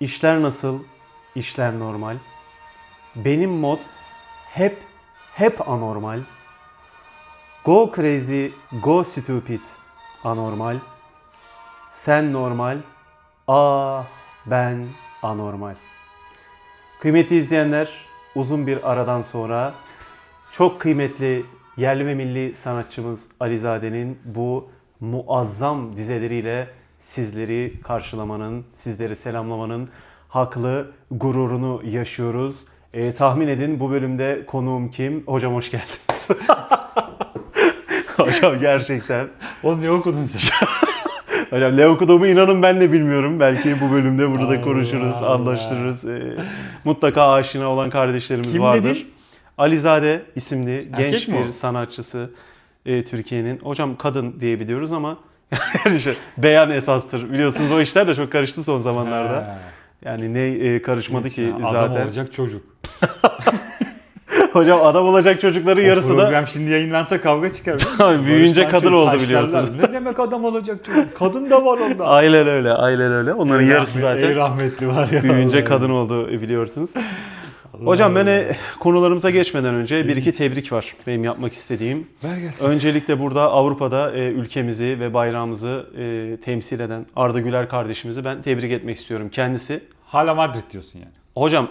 İşler nasıl? İşler normal. Benim mod hep hep anormal. Go crazy, go stupid. Anormal. Sen normal. Aa ben anormal. Kıymetli izleyenler, uzun bir aradan sonra çok kıymetli yerli ve milli sanatçımız Alizade'nin bu muazzam dizeleriyle sizleri karşılamanın, sizleri selamlamanın haklı gururunu yaşıyoruz. Ee, tahmin edin bu bölümde konuğum kim? Hocam hoş geldiniz. Hocam gerçekten. Oğlum ne okudun sen? Hocam ne okuduğumu inanın ben de bilmiyorum. Belki bu bölümde burada Allah konuşuruz, Allah. anlaştırırız. Ee, mutlaka aşina olan kardeşlerimiz Kim vardır. dedin? Alizade isimli Erkek genç mi bir sanatçısı e, Türkiye'nin. Hocam kadın diyebiliyoruz ama işte beyan esastır. Biliyorsunuz o işler de çok karıştı son zamanlarda. Yani ne e, karışmadı ki Adam zaten. olacak çocuk. Hocam adam olacak çocukların O yarısı da program şimdi yayınlansa kavga çıkar. Tabii, büyüyünce kadın oldu biliyorsunuz. Ne demek adam olacak çocuk? Kadın da var onda. aynen öyle, aynen öyle. Onların yarısı Rahmet- zaten Ey rahmetli var ya. büyüyünce kadın oldu biliyorsunuz. Hocam ben e, konularımıza geçmeden önce bir iki tebrik var benim yapmak istediğim. Ver gelsin. Öncelikle burada Avrupa'da e, ülkemizi ve bayrağımızı e, temsil eden Arda Güler kardeşimizi ben tebrik etmek istiyorum. Kendisi Hala Madrid diyorsun yani. hocam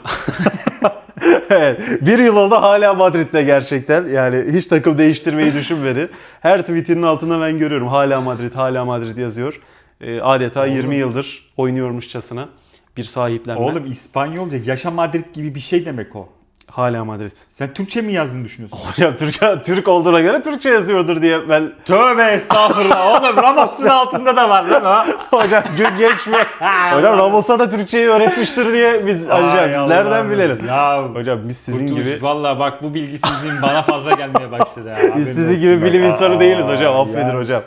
evet, bir yıl oldu hala Madrid'de gerçekten. Yani hiç takım değiştirmeyi düşünmedi. Her tweetinin altında ben görüyorum hala Madrid, hala Madrid yazıyor. E, adeta Oğlum. 20 yıldır oynuyormuşçasına bir sahiplenme. Oğlum İspanyolca yaşa Madrid gibi bir şey demek o. Hala Madrid. Sen Türkçe mi yazdığını düşünüyorsun? Hocam Türk, Türk olduğuna göre Türkçe yazıyordur diye ben Tövbe estağfurullah. Oğlum Ramos'un altında da var lan o. hocam gün geçmiyor. hocam Ramos'a da Türkçeyi öğretmiştir diye biz hocam Ay biz nereden bilelim? Ya Hocam biz sizin Kurtuluş, gibi Valla bak bu bilgisizliğin bana fazla gelmeye başladı ya. biz sizin gibi bilim insanı değiliz hocam. Affedin ya. hocam.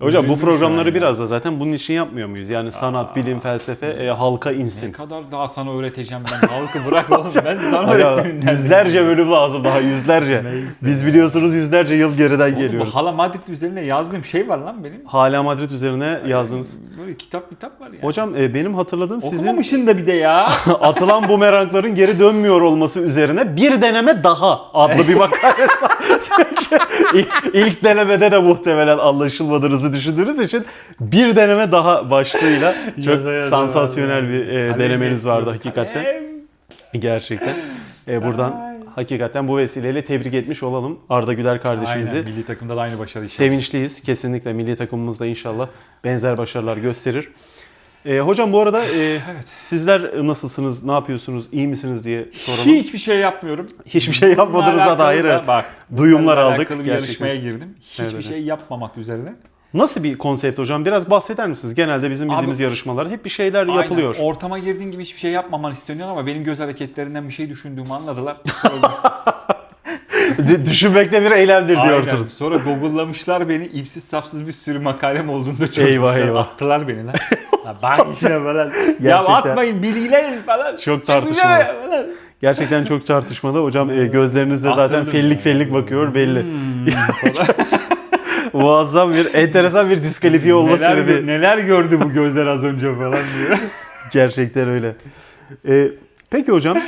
Hocam bu programları biraz da zaten bunun için yapmıyor muyuz? Yani sanat, bilim, felsefe e, halka Ne insin. kadar daha sana öğreteceğim ben. Halkı bırak oğlum. Ben sana öğretmeyeyim. yüzlerce bölüm lazım daha yüzlerce. Neyse. Biz biliyorsunuz yüzlerce yıl geriden Oğlum, geliyoruz. bu Hala Madrid üzerine yazdığım şey var lan benim. Hala Madrid üzerine yazdınız. Böyle kitap kitap var ya. Hocam e, benim hatırladığım sizin Okumamışsın da bir de ya. atılan bumerangların geri dönmüyor olması üzerine bir deneme daha adlı bir makale. Çünkü ilk, ilk denemede de muhtemelen anlaşılmadığınızı düşündüğünüz için bir deneme daha başlığıyla çok sansasyonel bir e, denemeniz vardı hakikaten. Gerçekten. E, buradan hakikaten bu vesileyle tebrik etmiş olalım Arda Güler kardeşimizi. Aynen milli takımda da aynı başarı. Sevinçliyiz. Kesinlikle milli takımımız da inşallah benzer başarılar gösterir. Ee, hocam bu arada e, sizler nasılsınız, ne yapıyorsunuz, iyi misiniz diye soralım. Hiçbir şey yapmıyorum. Hiçbir şey yapmadığınıza dair da- evet, bak, duyumlar aldık. alakalı bir Gerçekten. yarışmaya girdim. Hiçbir Evet, evet. şey yapmamak üzerine. Nasıl bir konsept hocam? Biraz bahseder misiniz? Genelde bizim Abi- bildiğimiz yarışmalar hep bir şeyler Aynen. yapılıyor. Ortama girdiğin gibi hiçbir şey yapmaman isteniyor ama benim göz hareketlerinden bir şey düşündüğümü anladılar. D- düşünmekte bir eylemdir Aynen. diyorsunuz. Sonra Google'lamışlar beni. İpsiz sapsız bir sürü makalem olduğunda çok Eyvah, eyvah. Attılar beni lan. Ya bak içine falan. ya Gerçekten. atmayın bilgiler falan. Çok tartışmalı. Falan. Gerçekten çok tartışmalı. Hocam e, gözlerinizde zaten fellik ya. fellik bakıyor belli. Hmm. Muazzam bir, enteresan bir diskalifiye olma neler, sebebi. neler gördü bu gözler az önce falan diyor. Gerçekten öyle. Ee, peki hocam,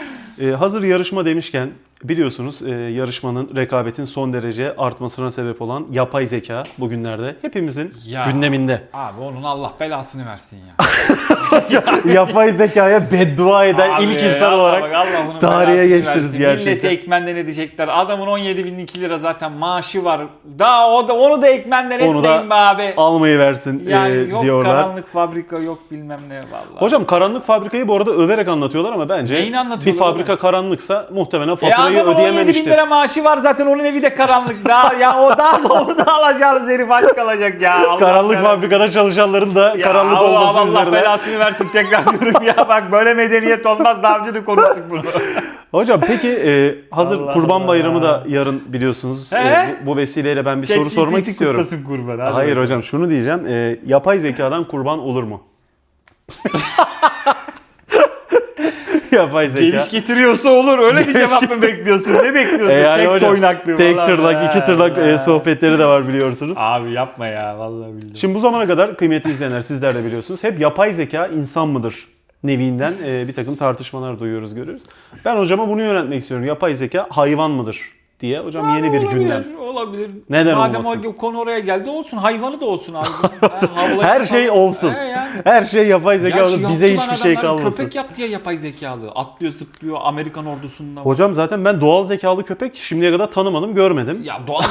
e, hazır yarışma demişken biliyorsunuz e, yarışmanın rekabetin son derece artmasına sebep olan yapay zeka bugünlerde hepimizin Ya. gündeminde. Abi onun Allah belasını versin ya. yapay zekaya beddua eden Abi, ilk insan Allah olarak bak, Allah onun tarihe belasını geçtiniz versin. gerçekten. Millete ekmenden edecekler. Adamın 17 bin 2 lira zaten maaşı var. Daha o da onu da ekmenden Onu da etmeyin be abi. almayı versin Yani e, yok diyorlar. karanlık fabrika yok bilmem ne vallahi. Hocam karanlık fabrikayı bu arada överek anlatıyorlar ama bence Neyini anlatıyorlar bir fabrika karanlıksa muhtemelen e faturayı adamın 17 bin ödeyememiştir. lira maaşı var zaten onun evi de karanlık. Daha ya o daha da onu da alacağınız herif aç kalacak ya. Allah Karanlık belanı- fabrikada çalışanların da Ya karanlık Allah olması Allah üzerine. belasını versin tekrar diyorum ya bak böyle medeniyet olmaz daha önce de konuştuk bunu. Hocam peki e, hazır Allah Kurban Allah. Bayramı da yarın biliyorsunuz. E, bu, bu vesileyle ben bir soru sormak istiyorum. kurban. Hayır bakalım. hocam şunu diyeceğim. E, yapay zekadan kurban olur mu? yapay zeka. Geliş getiriyorsa olur. Öyle bir cevap mı bekliyorsun? Ne bekliyorsun? E, yani Tek hocam, toynaklığı Tek falan. tırnak, iki tırnak e, Ha. sohbetleri de var biliyorsunuz. Abi yapma ya vallahi billahi. Şimdi bu zamana kadar kıymetli izleyenler sizler de biliyorsunuz. Hep yapay zeka insan mıdır nevinden e, bir takım tartışmalar duyuyoruz, görüyoruz. Ben hocama bunu yöneltmek istiyorum. Yapay zeka hayvan mıdır diye. Hocam yeni bir olabilir, gündem. Olabilir. Neden Madem olmasın? o konu oraya geldi olsun. Hayvanı da olsun abi. Havlayıp Her şey olsun. He yani. Her şey yapay zeka Gerçi olur. Bize hiçbir şey kalmasın. Köpek yaptı ya yapay zekalı. Atlıyor zıplıyor Amerikan ordusundan. Hocam zaten ben doğal zekalı köpek şimdiye kadar tanımadım, görmedim. Ya doğal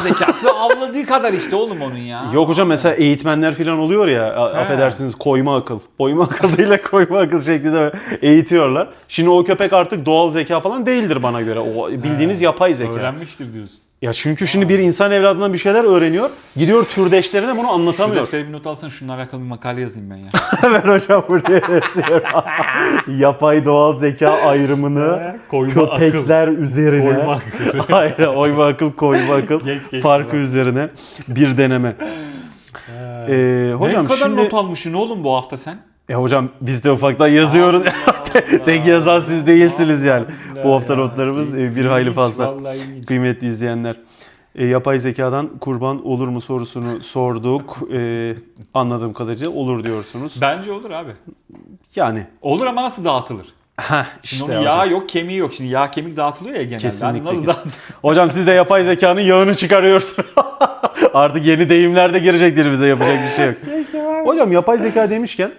zekası avladığı kadar işte oğlum onun ya. Yok hocam mesela eğitmenler falan oluyor ya a- He. affedersiniz koyma akıl. Koyma akıl değil koyma akıl şeklinde eğitiyorlar. Şimdi o köpek artık doğal zeka falan değildir bana göre. O bildiğiniz yapay zeka. Öğrenmiştir diyorsun. Ya çünkü şimdi bir insan evladından bir şeyler öğreniyor. Gidiyor türdeşlerine bunu anlatamıyor. defteri bir not alsana şununla alakalı bir makale yazayım ben ya. ben hocam buraya yazıyorum. Yapay doğal zeka ayrımını Koyma köpekler üzerine. Koyma akıl. Hayır, oyma akıl, koyma akıl. Geç, geç. farkı üzerine bir deneme. Ee, hocam ne kadar şimdi not almışsın oğlum bu hafta sen? Ya hocam biz de ufaktan yazıyoruz. Tek yazan siz değilsiniz yani. Bu hafta ya. notlarımız e, bir hayli fazla. Kıymetli izleyenler. E, yapay zekadan kurban olur mu sorusunu sorduk. E, anladığım kadarıyla olur diyorsunuz. Bence olur abi. Yani Olur ama nasıl dağıtılır? heh, Şimdi işte onun hocam. yağı yok, kemiği yok. Şimdi yağ kemik dağıtılıyor ya genelde. Kesinlikle. Hani nasıl dağıtılır? Hocam siz de yapay zekanın yağını çıkarıyorsunuz. Artık yeni deyimler de girecek dilimize yapacak bir şey yok. Hocam yapay zeka demişken e,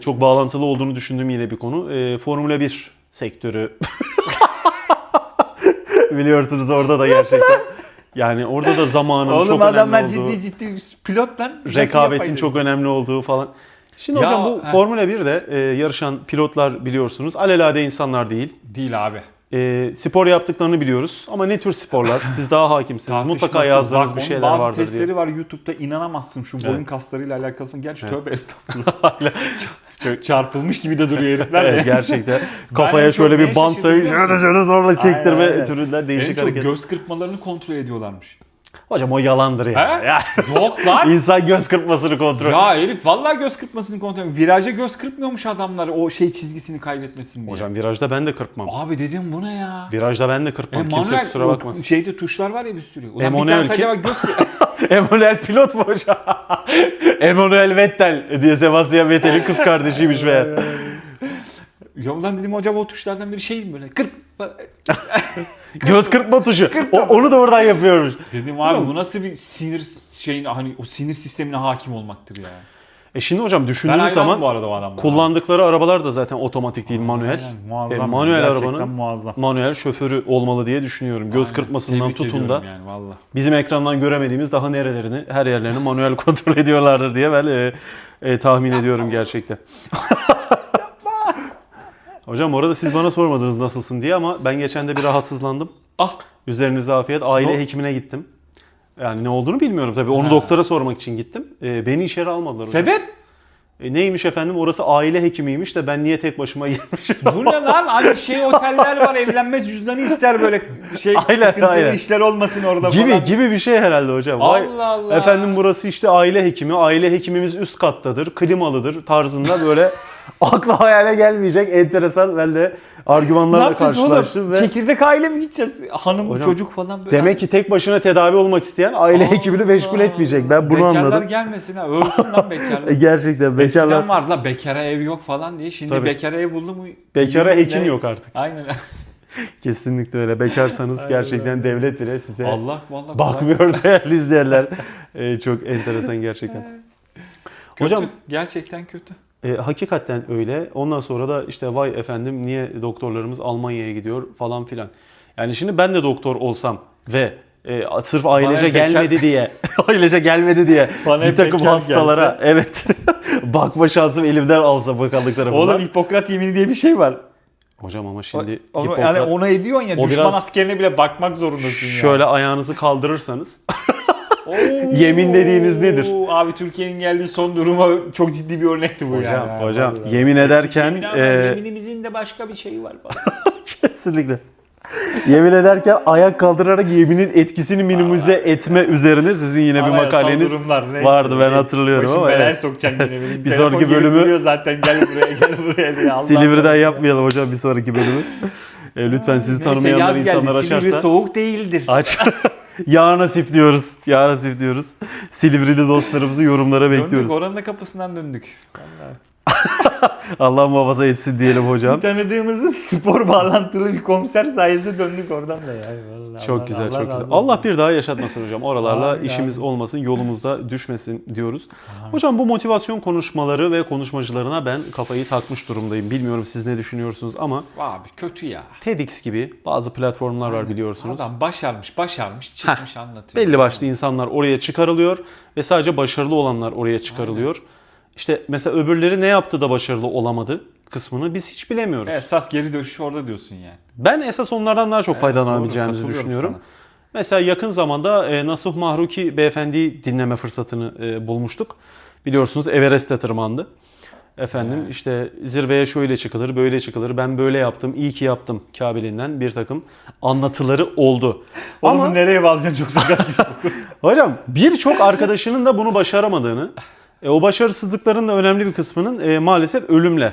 çok bağlantılı olduğunu düşündüğüm yine bir konu. E, Formula 1 sektörü. Biliyorsunuz orada da gerçekten. Yani orada da zamanın Oğlum çok adamlar önemli olduğu, ciddi ciddi pilot lan. Rekabetin çok önemli olduğu falan. Şimdi Ya, hocam bu heh. Formula 1'de e, yarışan pilotlar biliyorsunuz alelade insanlar değil. Değil abi. E, spor yaptıklarını biliyoruz ama ne tür sporlar? Siz daha hakimsiniz. Mutlaka yazdığınız bir şeyler bazı vardır diye. testleri var YouTube'da inanamazsın şu boyun Evet. kaslarıyla alakalı falan. Gerçi tövbe estağfurullah. Çok çarpılmış gibi de duruyor herifler. Evet, gerçekten en kafaya şöyle bir bantla şöyle musun? şöyle zorla çektirme Aynen, aynen. türünden En değişik çok hareket. göz kırpmalarını kontrol ediyorlarmış. Hocam o yalandır ya. He? ya. Yok lan. İnsan göz kırpmasını kontrol. ya herif vallahi göz kırpmasını kontrol ediyor. Viraja göz kırpmıyormuş adamlar o şey çizgisini kaybetmesin diye. Hocam virajda ben de kırpmam. Abi dedim bu ne ya? Virajda ben de kırpmam. Kimse manuel, kusura o bakmasın. Şeyde tuşlar var ya bir sürü. Ulan Emanuel bir tanesi kim? acaba göz kır- Emanuel pilot mu hocam? Emanuel Vettel diye Sebastian Vettel'in kız kardeşiymiş meğer. Ya ulan dedim acaba o tuşlardan biri şey mi böyle? Kırp. Göz kırpma tuşu. O, onu da oradan yapıyormuş. Dedim abi bu nasıl bir sinir şeyin hani o sinir sistemine hakim olmaktır ya. E şimdi hocam hayranım zaman bu arada o kullandıkları arabalar da zaten otomatik değil manuel. Aynen, muazzam. E, manuel Gerçekten arabanın muazzam. manuel şoförü olmalı diye düşünüyorum. Göz Aynen. kırpmasından Tebrik tutun da yani valla. bizim ekrandan göremediğimiz daha nerelerini, her yerlerini manuel kontrol ediyorlardır diye ben e, e, tahmin ediyorum gerçekten. Hocam orada siz bana sormadınız nasılsın diye ama ben geçen de bir rahatsızlandım. Ah Üzerinize afiyet. Aile Ne- hekimine gittim. Yani ne olduğunu bilmiyorum tabii. Onu Ha. doktora sormak için gittim. E, beni içeri almadılar. hocam. sebep? E, neymiş efendim? Orası aile hekimiymiş de ben niye tek başıma girmişim? Bu ne lan? Hani şey oteller var evlenmez cüzdanı ister böyle şey Aynen, sıkıntılı aynen. işler olmasın orada gibi falan. gibi bir şey herhalde hocam. Vay, Allah Allah. Efendim burası işte aile hekimi. Aile hekimimiz üst kattadır. Klimalıdır tarzında böyle akla hayale gelmeyecek enteresan ben de argümanlarla karşılaştım ve Çekirdek aile mi gideceğiz? Hanım Hocam, çocuk falan böyle. demek ki tek başına tedavi olmak isteyen aile hekimini meşgul etmeyecek. Ben bunu Bekarlar anladım. gelmesin ha. Ölsün lan bekarlar. E, Gerçekten bekarlar Eskiden vardı la bekara ev yok falan diye. Şimdi Tabii. bekara ev buldu mu? bekara hekim yok artık. Aynen. Kesinlikle öyle. Bekarsanız gerçekten devlet bile size Allah vallahi. bakmıyor değerli izleyenler. E, çok enteresan gerçekten. Kötü. Hocam gerçekten kötü. E, hakikaten öyle. Ondan sonra da işte vay efendim niye doktorlarımız Almanya'ya gidiyor falan filan. Yani şimdi ben de doktor olsam ve e, sırf ailece bekar- gelmedi diye ailece gelmedi diye Bana bir takım hastalara gelse. evet bakma şansım elimden alsa bakanlık tarafından. Oğlum Hipokrat yemini diye bir şey var. Hocam ama şimdi Onu, Hipokrat- yani ona ediyorsun ya O düşman askerine bile bakmak zorundasın şöyle ayağınızı kaldırırsanız. Yemin dediğiniz nedir? Abi Türkiye'nin geldiği son duruma çok ciddi bir örnekti bu hocam yani. hocam Vallahi. yemin ederken Yemin e, yeminimizin de başka bir şeyi var. Kesinlikle. Yemin ederken ayak kaldırarak yeminin etkisini minimize etme üzerine sizin yine bir Anayasal makaleniz durumlar, neyse. vardı ben hatırlıyorum Başım ama belaya evet. sokacaksın yine benim. Bir Telefon sonraki bölümü- zaten gel buraya gel buraya diye. Allah Silivri'den yapmayalım hocam bir sonraki bölümü. E, lütfen sizi tanımayanlar insanlar Silivri açarsa soğuk değildir. aç. Ya nasip diyoruz. Ya nasip diyoruz. Silivri'li dostlarımızı yorumlara Döndük bekliyoruz. oranın da kapısından döndük. Vallahi. Allah muhafaza etsin diyelim hocam. Tanıdığımızın spor bağlantılı bir komiser sayesinde döndük oradan da ya. Vallahi Çok Allah- güzel, Allah çok güzel. Allah bir daha yaşatmasın hocam. Oralarla Amin, işimiz amin. olmasın, yolumuzda düşmesin diyoruz. Hocam bu motivasyon konuşmaları ve konuşmacılarına ben kafayı takmış durumdayım. Bilmiyorum siz ne düşünüyorsunuz ama Abi kötü ya. TEDx gibi bazı platformlar var biliyorsunuz. Adam başarmış, başarmış, çıkmış anlatıyor. Belli başlı insanlar oraya çıkarılıyor ve sadece başarılı olanlar oraya çıkarılıyor. İşte mesela öbürleri ne yaptı da başarılı olamadı kısmını biz hiç bilemiyoruz. Esas geri dönüşü orada diyorsun yani. Ben esas onlardan daha çok Evet, faydalanabileceğimizi doğru, katılıyorum düşünüyorum. sana. Mesela yakın zamanda e, Nasuh Mahruki beyefendiyi dinleme fırsatını e, bulmuştuk. Biliyorsunuz Everest'e tırmandı. Efendim işte zirveye şöyle çıkılır, böyle çıkılır. Ben böyle yaptım, iyi ki yaptım kabiliğinden bir takım anlatıları oldu. Oğlum Ama nereye bağlayacaksın çok sakat. hocam birçok arkadaşının da bunu başaramadığını, e, o başarısızlıkların da önemli bir kısmının e, maalesef ölümle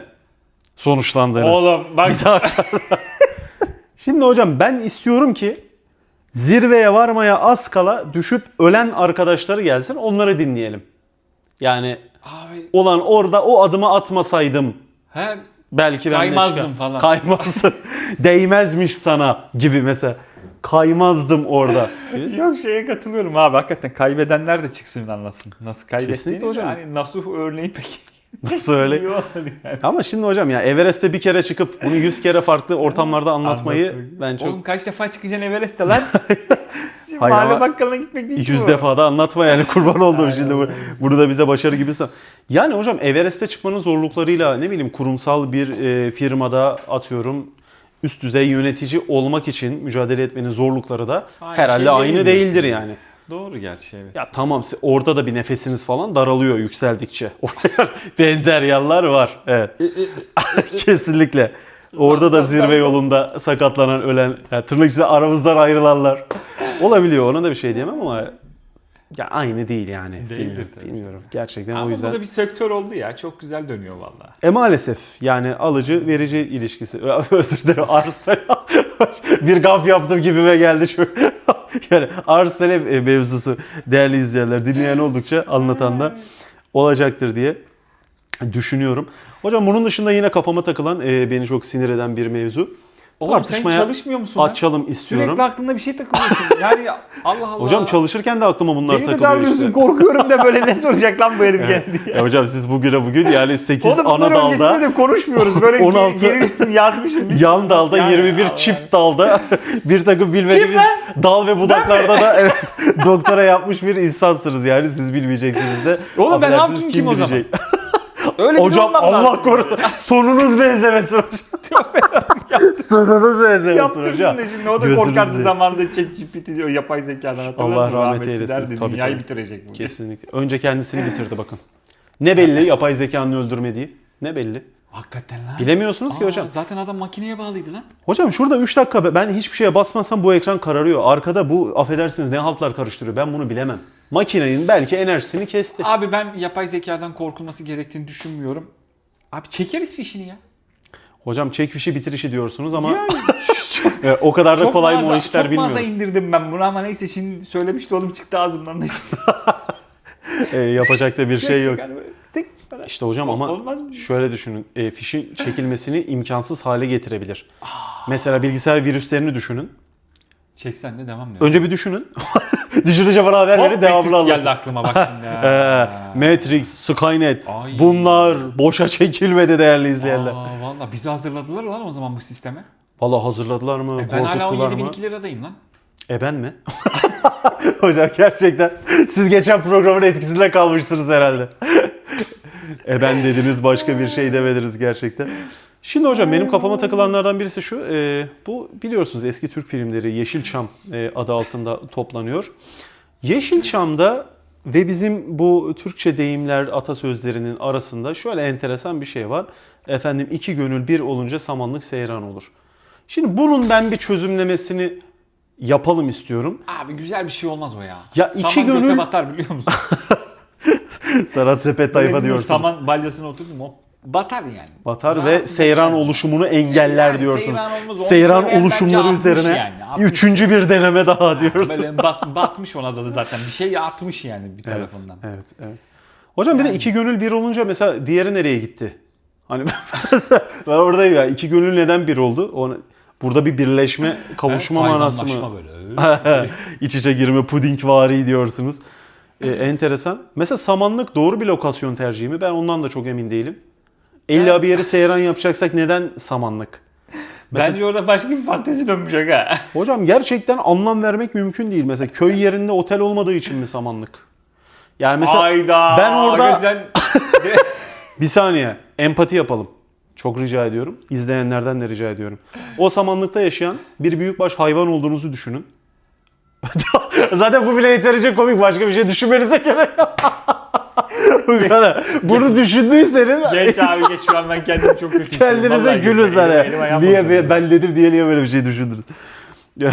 sonuçlandığını. Oğlum bak. Şimdi hocam ben istiyorum ki zirveye varmaya az kala düşüp ölen arkadaşları gelsin onları dinleyelim. Yani Abi olan orada o adımı atmasaydım he, belki ben de Kaymazdım çıkar- falan. Kaymazdım. Değmezmiş sana gibi mesela. Kaymazdım orada. Yok şeye katılıyorum abi hakikaten kaybedenler de çıksın anlasın. Nasıl kaybettiğini hocam. Yani Nasuh örneği peki. Nasıl öyle? İyi yani. Ama şimdi hocam ya Everest'te bir kere çıkıp bunu yüz kere farklı ortamlarda anlatmayı ben çok Oğlum kaç defa çıkacaksın Everest'te lan? Hayır Mahalle bakkalına gitmek değil ki Yüz bu. defa da anlatma yani kurban Aynen şimdi bu, bunu da bize başarı gibi san- Yani hocam Everest'e çıkmanın zorluklarıyla ne bileyim kurumsal bir e, firmada atıyorum üst düzey yönetici olmak için mücadele etmenin zorlukları da Aynı herhalde şey aynı değil değildir yani. Doğru gerçi evet. Ya tamam orada da bir nefesiniz falan daralıyor yükseldikçe. Benzer yanlar var. Evet. Kesinlikle. Orada da zirve yolunda sakatlanan, ölen, yani tırnak içinde aramızdan ayrılanlar olabiliyor. Ona da bir şey diyemem ama ya aynı değil yani. Değildir bilmiyorum, tabii. bilmiyorum. Gerçekten Ama o bu yüzden. da bir sektör oldu ya. Çok güzel dönüyor vallahi. E maalesef yani alıcı verici ilişkisi. Özür dilerim arz bir gaf yaptım gibime geldi şu. yani arz talep e, mevzusu değerli izleyenler dinleyen oldukça anlatan da olacaktır diye düşünüyorum. Hocam bunun dışında yine kafama takılan e, beni çok sinir eden bir mevzu. Oğlum Tartışmaya sen çalışmıyor musun lan? Açalım istiyorum. Sürekli aklında bir şey takılıyorsun. Yani Allah Allah. Hocam çalışırken de aklıma bunlar Beni de takılıyor darlıyorsun. işte. Korkuyorum da böyle ne soracak lan bu herif geldi ya. Ya hocam siz bugüne bugün yani 8 Oğlum ana bunlar öncesinde dalda de konuşmuyoruz. Böyle 16 16 geri yazmışım. Yan dalda Yani 21 Allah. çift dalda bir takım bilmediğimiz dal ve budaklarda da evet doktora yapmış bir insansınız yani siz bilmeyeceksiniz de. Oğlum ben ne Affedersiniz, yaptım kim o zaman? bilecek? Öyle Hocam Allah korusun sonunuz benzemesin hocam. sonunuz benzemesin Yaptım hocam. şimdi şimdi o da Gözünüzü korkardı zamanında ChatGPT diyor yapay zekadan hatırlarsın. rahmet rahmetli eylesin. derdi, Tabii, dünyayı tabii. bitirecek bu. Kesinlikle. Önce kendisini bitirdi bakın. Ne belli yapay zekanın öldürmediği? Ne belli? Hakikaten lan. Bilemiyorsunuz ki Aa, hocam. Zaten adam makineye bağlıydı lan. Hocam şurada 3 dakika be- ben hiçbir şeye basmazsam bu ekran kararıyor. Arkada bu affedersiniz ne haltlar karıştırıyor. Ben bunu bilemem. Makinenin belki enerjisini kesti. Abi ben yapay zekadan korkulması gerektiğini düşünmüyorum. Abi çekeriz fişini ya. Hocam çek fişi bitir işi diyorsunuz ama Yani e, o kadar da çok kolay mı o işler Çok bilmiyorum. indirdim ben bunu ama neyse şimdi söylemişti oğlum çıktı ağzımdan da işte. E, yapacak da bir şey yok. Yani falan. İşte hocam ama Olmaz mı? şöyle düşünün. E, fişin çekilmesini imkansız hale getirebilir. Mesela bilgisayar virüslerini düşünün. Çeksen de devam diyor. Önce bir düşünün. Düşününce bana haber verin Hop, devamını Matrix geldi anlatın. aklıma bak şimdi. Ee. Matrix, Skynet Ay. bunlar boşa çekilmedi değerli izleyenler. Aa, valla bizi hazırladılar lan o zaman bu sisteme. Valla hazırladılar mı? Ben hala korkuttular 17 mı? bin 2 liradayım lan. E ben mi? Hocam gerçekten siz geçen programın etkisinde kalmışsınız herhalde. e ben dediniz başka bir şey demediniz gerçekten. Şimdi hocam benim kafama takılanlardan birisi şu. e, bu biliyorsunuz eski Türk filmleri Yeşilçam e, adı altında toplanıyor. Yeşilçam'da ve bizim bu Türkçe deyimler atasözlerinin arasında şöyle enteresan bir şey var. Efendim iki gönül bir olunca samanlık seyran olur. Şimdi bunun ben bir çözümlemesini yapalım istiyorum. Abi güzel bir şey olmaz o ya. Ya Saman iki gönül- batar biliyor musun? Sanat sepet tayfa diyorsunuz. Saman balyasına oturdum o batar yani. Batar ve seyran oluşumunu engeller Yani diyorsunuz. seyran Seyran oluşumları üzerine yani, atmış. üçüncü bir deneme daha diyorsunuz. Böyle bat, batmış ona da zaten. Bir şey atmış yani bir Evet, tarafından. evet, evet. Hocam bir de Yani. iki gönül bir olunca mesela diğeri nereye gitti? Hani ben oradayım ya. iki gönül neden bir oldu? Ona, burada bir birleşme, kavuşma manası mı? Böyle. İç içe girme, puding vari diyorsunuz. Ee, enteresan. Mesela samanlık doğru bir lokasyon tercihi mi? Ben ondan da çok emin değilim. İlla bir yeri seyran yapacaksak neden samanlık? Mesela- Bence orada başka bir fantezi dönmüş aga. Hocam gerçekten anlam vermek mümkün değil. Mesela köy yerinde otel olmadığı için mi samanlık? Yani mesela Ayda. ben orada- sen... bir saniye empati yapalım. Çok rica ediyorum. İzleyenlerden de rica ediyorum. O samanlıkta yaşayan bir büyükbaş hayvan olduğunuzu düşünün. Zaten bu bile yeterince komik. Başka bir şey düşünmenize gerek yok. Kadar. Bunu düşündüyseniz geç abi geç şu an ben kendimi çok kötü hissediyorum. kendinize Vallahi gülün elim- sana. ayağım Niye bozuldu. ben dedim diye niye böyle bir şey düşündünüz?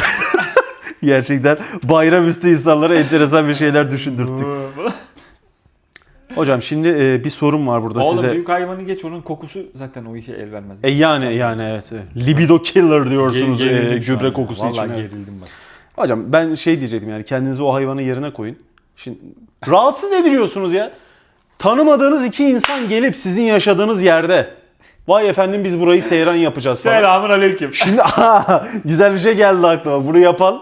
Gerçekten bayramüstü insanlara enteresan bir şeyler düşündürttük. Hocam şimdi e, bir sorum var burada Oğlum size. büyük hayvanı geç onun kokusu zaten o işe el vermez. E yani yani evet. Libido killer diyorsunuz Ger- e, gerildim şu an gübre ya. kokusu Vallahi için. evet. gerildim bak. Hocam ben şey diyecektim yani kendinizi o hayvanın yerine koyun. Şimdi rahatsız ediliyorsunuz ya. Tanımadığınız iki insan gelip sizin yaşadığınız yerde vay efendim biz burayı seyran yapacağız falan. Selamun aleyküm. Şimdi güzel bir şey geldi aklıma. Bunu yapan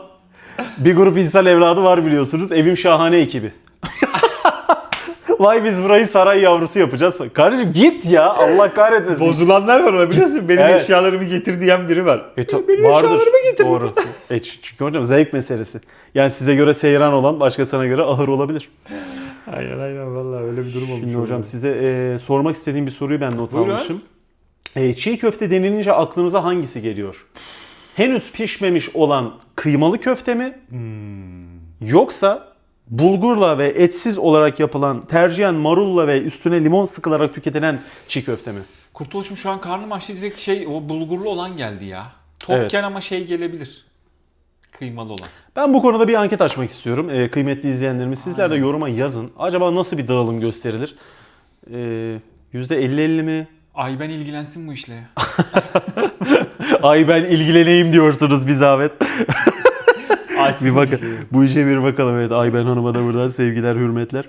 bir grup insan evladı var biliyorsunuz. Evim Şahane ekibi. Vay biz burayı saray yavrusu yapacağız. Kardeşim git ya Allah kahretmesin. Bozulanlar var ona biliyorsun. Benim Evet. eşyalarımı getir diyen biri var. E, ta- Benim eşyalarımı getir. Doğru. E, ç- çünkü hocam zevk meselesi. Yani size göre seyran olan başkasına göre ahır olabilir. Aynen aynen vallahi öyle bir durum olmuş. Şimdi hocam size e, sormak istediğim bir soruyu ben not Buyurun. almışım. E, çiğ köfte denilince aklınıza hangisi geliyor? Henüz pişmemiş olan kıymalı köfte mi? Hmm. Yoksa bulgurla ve etsiz olarak yapılan tercihen marulla ve üstüne limon sıkılarak tüketilen çiğ köfte mi? Kurtuluşum şu an karnım açtı direkt şey o bulgurlu olan geldi ya. Tokken Evet. ama şey gelebilir. Kıymalı olan. Ben bu konuda bir anket açmak istiyorum. E, kıymetli izleyenlerimiz sizler de yoruma yazın. Acaba nasıl bir dağılım gösterilir? E, %50-50 mi? Ay ben ilgilensin bu işle. Ay ben ilgileneyim diyorsunuz bir zahmet. Bir bakın. Bu işe bir bakalım. Evet Ayben Hanım'a da buradan sevgiler, hürmetler.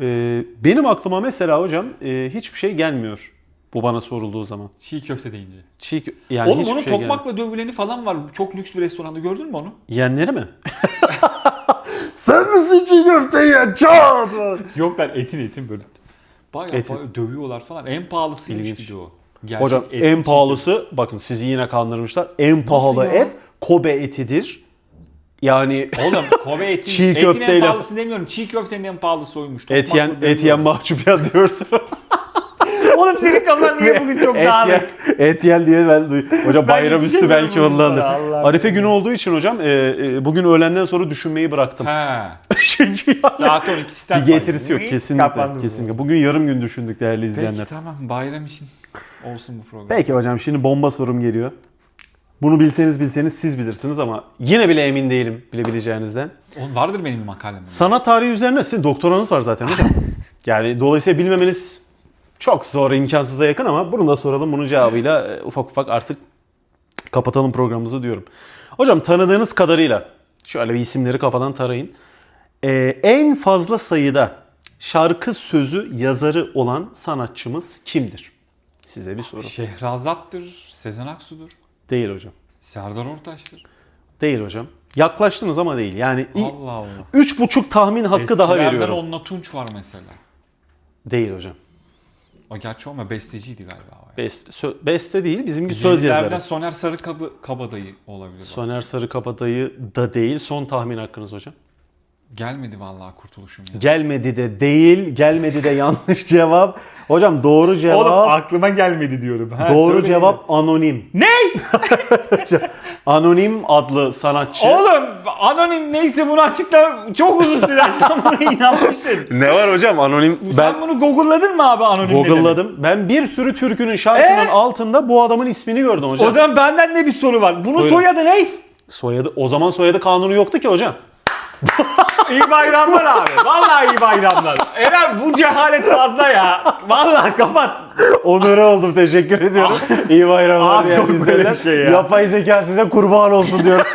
Ee, benim aklıma mesela hocam e, hiçbir şey gelmiyor. Bu bana sorulduğu zaman. Çiğ köfte deyince. Çiğ kö- yani Oğlum hiçbir onun şey gelmiyor. tokmakla dövüleni falan var. Çok lüks bir restoranda gördün mü onu? Yiyenleri mi? Sen misin çiğ köfte yiyen? Çat! Yok ben etin etin böyle. Bayağı, Etin. bayağı dövüyorlar falan. En pahalısıymış İlginç. bir de o. Gerçek Hocam et, en çiğ pahalısı bakın sizi yine kandırmışlar. En pahalı ya? et Kobe etidir. Yani köfte. Oğlum Kobe etin, Çiğ etin en köfteyle- pahalısı demiyorum. Çiğ köftenin en pahalısı oymuş. et yiyen, Tokmakla et yiyen dövüyorlar. mahcup ya diyorsun. Oğlum senin kafan niye bugün çok et dağınık? yen, et yen diye ben duy. Hocam bayramüstü yetişemiyorum belki ondandır. Arife günü olduğu için hocam e, e, bugün öğlenden sonra düşünmeyi bıraktım. He. Çünkü yani Saat 12 stand bir getirisi yok kesinlikle. Kapandı bu. kesinlikle. Bugün yarım gün düşündük değerli Peki izleyenler. tamam bayram için olsun bu program. Peki hocam şimdi bomba sorum geliyor. Bunu bilseniz bilseniz siz bilirsiniz ama yine bile emin değilim bilebileceğinizden. Oğlum vardır benim bir makalem. Sanat tarihi üzerine sizin doktoranız var zaten hocam. yani dolayısıyla bilmemeniz çok zor, imkansıza yakın ama bunu da soralım. Bunun cevabıyla e, ufak ufak artık kapatalım programımızı diyorum. Hocam tanıdığınız kadarıyla şöyle bir isimleri kafadan tarayın. Ee, en fazla sayıda şarkı sözü yazarı olan sanatçımız kimdir? Size bir soru. Şehrazat'tır, Sezen Aksu'dur, Değil hocam. Serdar Ortaç'tır. Değil hocam. Yaklaştınız ama değil. Yani i- Allah Allah. üç buçuk tahmin hakkı daha Eskilerden veriyorum. Onna Tunç var mesela. Değil hocam. O gerçi ama besteciydi galiba. o ya. Beste, sö- beste değil, bizimki söz Yenilerden yazarı. Soner Sarı Kabı, Kabadayı olabilir. bak. Soner Sarıkabadayı da değil. Son tahmin hakkınız hocam. Gelmedi vallahi kurtuluşum ya. Gelmedi de değil, gelmedi de yanlış cevap. Hocam doğru cevap. aklıma gelmedi diyorum. Ha, doğru söyleyin. cevap anonim. Ne? Anonim adlı sanatçı. Oğlum anonim neyse bunu açıkla çok uzun sürer sen buna inanmışsın. Ne var hocam anonim? Sen Ben bunu google'ladın mı abi anonim? Google'ladım. Ben bir sürü türkünün şarkının Ee? altında bu adamın ismini gördüm hocam. O zaman benden de bir soru var. Bunun Buyurun. soyadı ne? Soyadı o zaman soyadı kanunu yoktu ki hocam. İyi bayramlar abi. Vallahi iyi bayramlar. Eren bu cehalet fazla ya. Vallahi kapat. Onur oldum teşekkür ediyorum. İyi bayramlar Abi diyen yok böyle bir şey ya. Yapay zeka size kurban olsun diyorum.